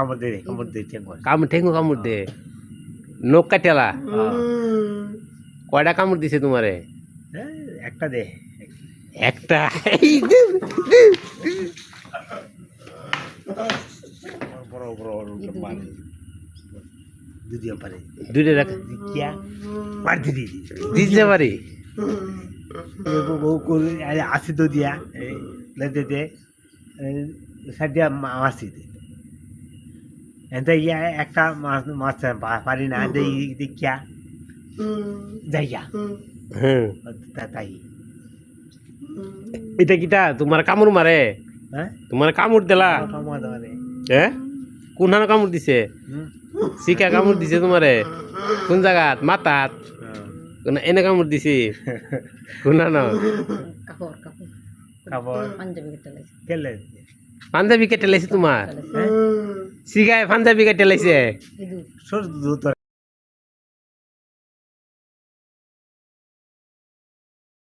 কামড় দে কামড় দে ঠেঙ্গ কামড় ঠেঙ্গু কামড় দে। নখ কাটেলা। কয়টা কামড় দিছে তোমারে? একটা দে। একটা? বড় বড় বড় দুদিয়া পারে। দুইটা রাখ। কিয়া মার দিদি দিতে পারি। আসি তো দিয়া। দে সাদিয়া মাসি দে। এতে একটা মাছ মাছ পারি না। দে দেখিয়া যাইয়া হ্যাঁ। তাই। এটা কিটা? তোমার কামড় মারে? হ্যাঁ? তোমার কামড় দিলা? হ্যাঁ? কোন কামড় দিছে? শিকা কামড় দিছে তোমারে? কোন জায়গাত? মাতাত কোন এনে কামড় দিছি? কোন পাঞ্জাবি কেটে লাইছে তোমার? শিকায় পাঞ্জাবি কেটে লাইছে